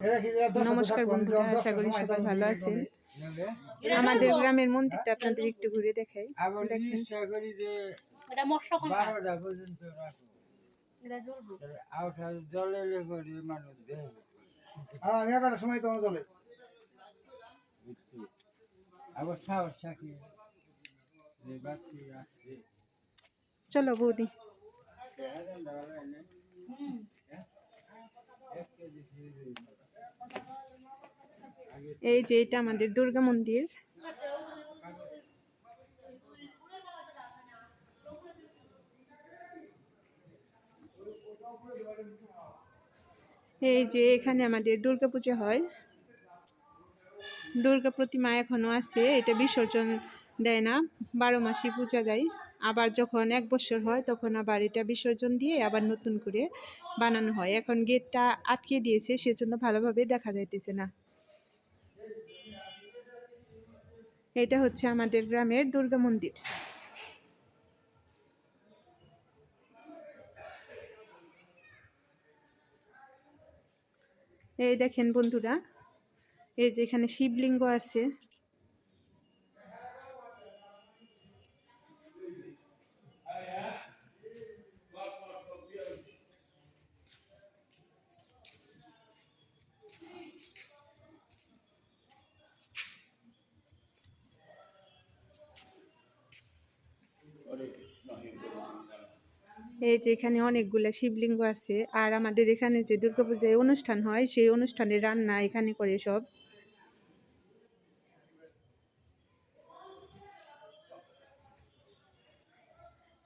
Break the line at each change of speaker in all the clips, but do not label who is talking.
নমস্কার বন্ধুরা আশা করি সবাই ভালো আছেন। আমাদের গ্রামের মন্দিরটা আপনাদের একটু ঘুরে দেখাই।
আবার
দেখেন।
হ্যাঁ এগারোটার সময় চলে
আবার সাহস থাকে যে বাচ্চি আসছে
চলো বৌদি। এই যে এটা আমাদের দুর্গা মন্দির। এই যে এখানে আমাদের দুর্গা পূজা হয়। দুর্গা প্রতিমা এখনও আছে, এটা বিসর্জন দেয় না, বারো মাসই পূজা দেয়। আবার যখন এক বছর হয়, তখন আবার এটা বিসর্জন দিয়ে আবার নতুন করে বানানো হয়। এখন গেটটা আটকে দিয়েছে, সেজন্য ভালোভাবে দেখা যাইতেছে না। এটা হচ্ছে আমাদের গ্রামের দুর্গা মন্দির। এই দেখেন বন্ধুরা, এই যে এখানে শিবলিঙ্গ আছে। এই যে এখানে অনেকগুলো শিবলিঙ্গ আছে, আর আমাদের এখানে যে দুর্গাপূজায় অনুষ্ঠান হয়, সেই অনুষ্ঠানে রান্না এখানে করে সব।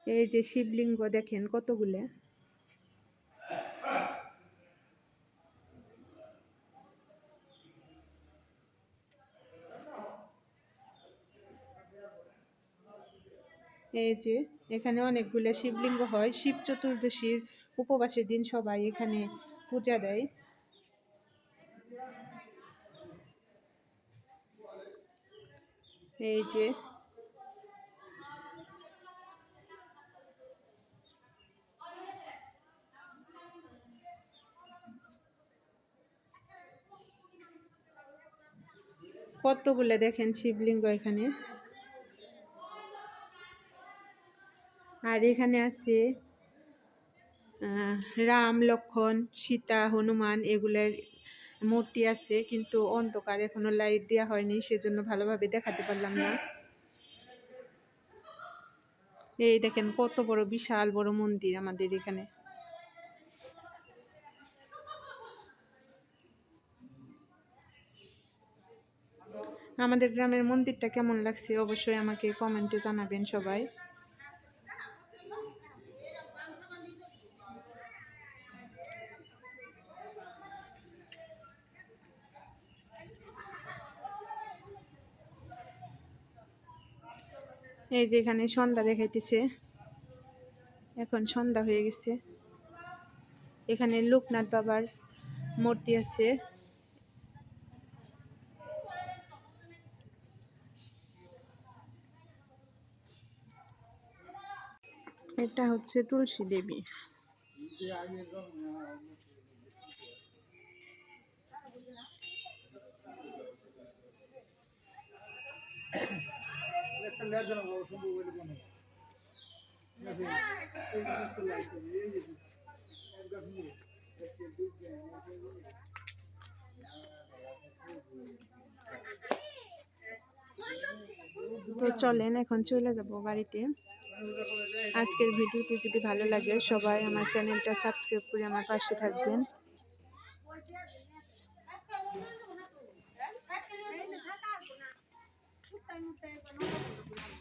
এই যে শিবলিঙ্গ দেখেন কতগুলো। এই যে, এখানে অনেকগুলো শিবলিঙ্গ হয়। শিব চতুর্দশীর উপবাসের দিন সবাই এখানে পূজা দেয়। এই যে, কতগুলো দেখেন শিবলিঙ্গ এখানে? আর এখানে আছে রাম, লক্ষণ, সীতা, হনুমান এগুলার মূর্তি আছে, কিন্তু অন্ধকার এখনও লাইট দেওয়া হয়নি, সেজন্য ভালোভাবে দেখাতে পারলাম না। এই দেখেন কত বড় বিশাল বড় মন্দির আমাদের এখানে। আমাদের গ্রামের মন্দিরটা কেমন লাগছে অবশ্যই আমাকে কমেন্টে জানাবেন সবাই। এই যে এখানে সন্ধ্যা দেখাইতেছে। এখন সন্ধ্যা হয়ে গেছে। এখানে লোকনাথ বাবার মূর্তি আছে। এটা হচ্ছে তুলসী দেবী।
একটা বড় নিয়ে।
তো চলেন, এখন চলে যাব বাড়িতে। আজকের ভিডিওটি যদি ভালো লাগে, সবাই আমার চ্যানেলটা সাবস্ক্রাইব করে আমার পাশে থাকবেন। están ustedes con nosotros?